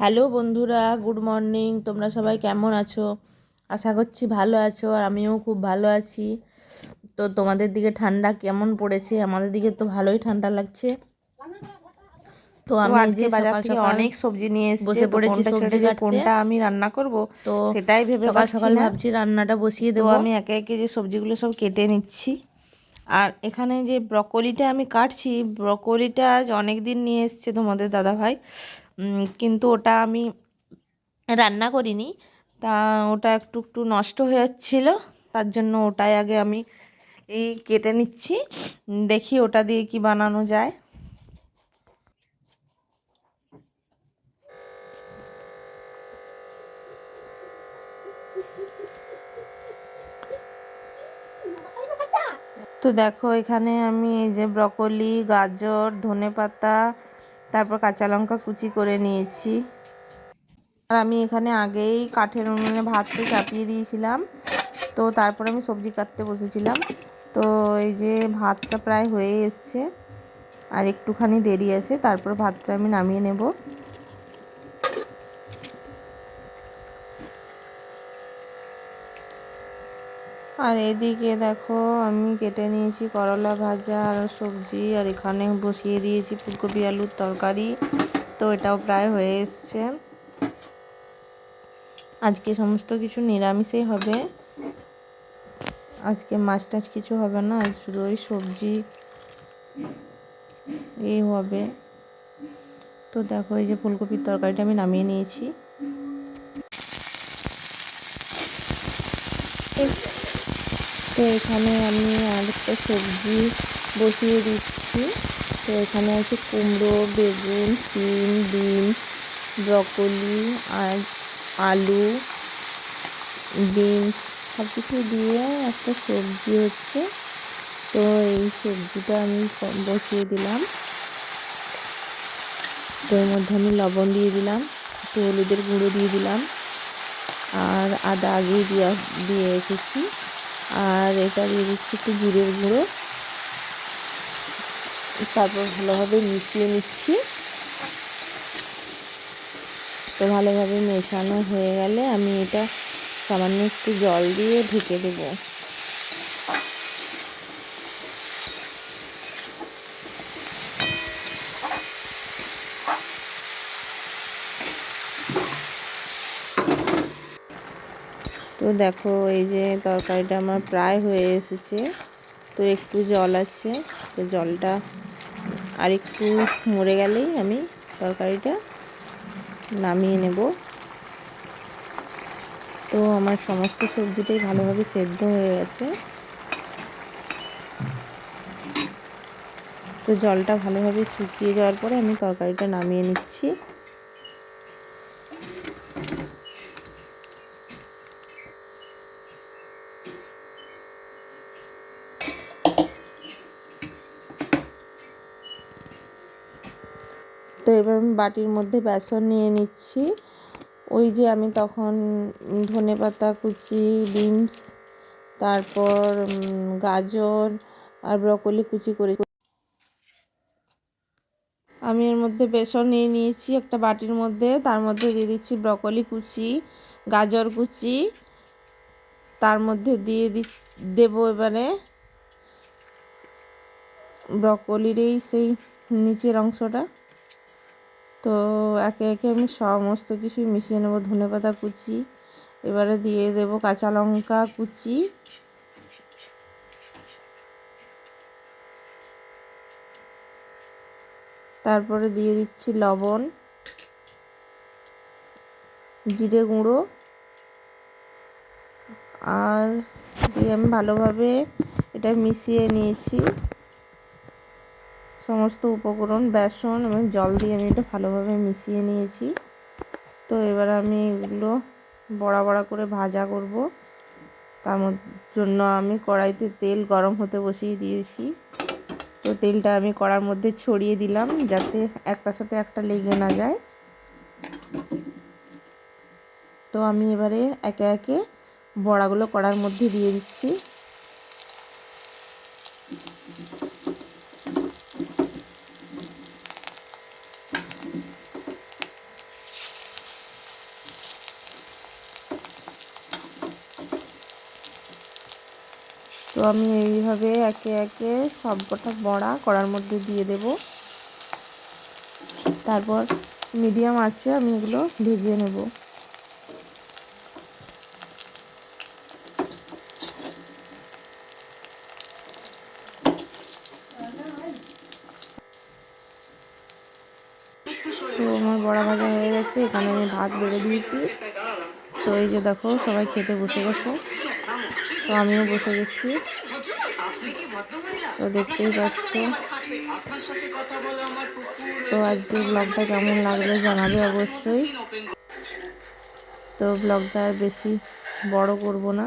Hello বন্ধুরা good morning. তোমরা সবাই কেমন আছো? আশা করছি ভালো আছো আর আমিও খুব ভালো আছি। তো তোমাদের দিকে ঠান্ডা কেমন পড়েছে? আমাদের দিকে তো ভালোই ঠান্ডা লাগছে। তো আমি আজকে বাজার থেকে অনেক সবজি নিয়ে এসেছি বসে পড়েছি কোনটা সবজি। কোনটা আমি রান্না করব তো সেটাই ভেবে সকাল সকাল ভাবছি রান্নাটা বসিয়ে দেবো। আমি একে একে যে সবজিগুলো সব কেটে নিচ্ছি। আর এখানে যে ব্রকলিটা আমি কাটছি ব্রকলিটা আজ অনেক দিন নিয়ে এসছে তোমাদের দাদা ভাই কিন্তু ওটা আমি রান্না করিনি। তা ওটা একটু একটু নষ্ট হয়ে যাচ্ছিল, তার জন্য ওটাই আগে আমি এই কেটে নিচ্ছি। দেখি ওটা দিয়ে কি বানানো যায়। তো দেখো, এখানে আমি এই যে ব্রকলি, গাজর, ধনেপাতা তারপর কাঁচা লঙ্কা কুচি করে নিয়েছি। আর আমি এখানে আগেই কাঠের উনুনে ভাতটা চাপিয়ে দিয়েছিলাম। তো তারপর আমি সবজি কাটতে বসেছিলাম। তো এই যে ভাতটা প্রায় হয়ে এসছে। আর একটুখানি দেরি আছে, তারপর ভাতটা আমি নামিয়ে নেব। আর এদিকে দেখো, আমি কেটে নিয়েছি করলা ভাজা আর সবজি, আর এখানে বসিয়ে দিয়েছি ফুলকপি আলুর তরকারি। তো এটাও প্রায় হয়ে এসছে। আজকে সমস্ত কিছু নিরামিষই হবে। আজকে মাছ টাছ কিছু হবে না, আজ শুধু ওই সবজি এই হবে। তো দেখো, এই যে ফুলকপির তরকারিটা আমি নামিয়ে নিয়েছি। তো এখানে আমি আরেকটা সবজি বসিয়ে দিচ্ছি। তো এখানে আছে কুমড়ো, বেগুন, সিম বিনস ব্রকলি, আর আলু, বিনস সব কিছু দিয়ে একটা সবজি হচ্ছে। তো এই সবজিটা আমি বসিয়ে দিলাম। তো এর মধ্যে আমি লবণ দিয়ে দিলাম, একটু হলুদের গুঁড়ো দিয়ে দিলাম, আর আদা আগেই দিয়ে দিয়ে রেখেছি। আর এটা দিয়ে দিচ্ছি একটু জিরের গুঁড়ো। তারপর ভালোভাবে মিশিয়ে নিচ্ছি। তো ভালোভাবে মেশানো হয়ে গেলে আমি এটা সামান্য একটু জল দিয়ে ঢেকে দেবো। তো দেখো, এই যে তরকারিটা আমার প্রায় হয়ে এসেছে। তো একটু জল আছে, তো জলটা আর একটু মরে গেলেই আমি তরকারিটা নামিয়ে নেব। তো আমার সমস্ত সবজিটাই ভালোভাবে সেদ্ধ হয়ে গেছে। তো জলটা ভালোভাবে শুকিয়ে যাওয়ার পরে আমি তরকারিটা নামিয়ে নিচ্ছি। তো এবার আমি বাটির মধ্যে বেসন নিয়ে নিচ্ছি। ওই যে আমি তখন ধনে পাতা, কুচি, বিনস, তারপর গাজর আর ব্রকলি কুচি করে আমি এর মধ্যে বেসন নিয়ে নিয়েছি একটা বাটির মধ্যে। তার মধ্যে দিয়ে দিচ্ছি ব্রকলি কুচি, গাজর কুচি। তার মধ্যে দিয়ে দি দেবো এবারে ব্রকলির এই সেই নিচের অংশটা। তো একে একে আমি সমস্ত কিছুই মিশিয়ে নেব। ধনে পাতা কুচি, এবারে দিয়ে দেব কাঁচা লঙ্কা কুচি। তারপরে দিয়ে দিচ্ছি লবণ, জিরে গুঁড়ো, আর দিয়ে আমি ভালোভাবে এটা মিশিয়ে নিয়েছি। সমস্ত উপকরণ, বেসন এবং জল দিয়ে আমি এটা ভালোভাবে মিশিয়ে নিয়েছি। তো এবার আমি এগুলো বড়া বড়া করে ভাজা করব। তার জন্য আমি কড়াইতে তেল গরম হতে বসিয়ে দিয়েছি। তো তেলটা আমি কড়ার মধ্যে ছড়িয়ে দিলাম যাতে একটার সাথে একটা লেগে না যায়। তো আমি এবারে একে একে বড়াগুলো কড়ার মধ্যে দিয়ে দিচ্ছি। আমি এইভাবে একে একে সবকটা বড়া কড়ার মধ্যে দিয়ে দেব। তারপর মিডিয়াম আছে, আমি এগুলো ভেজে নেব। তো আমার বড়া ভাজা হয়ে গেছে, এখানে আমি ভাত বেড়ে দিয়েছি। তো এই যে দেখো, সবাই খেতে বসে গেছে। তো আমিও বসে গেছি। তো দেখতেই পাচ্ছ। তো আজকে ব্লগটা কেমন লাগল জানাবে অবশ্যই। তো ব্লগটা বেশি বড় করব না।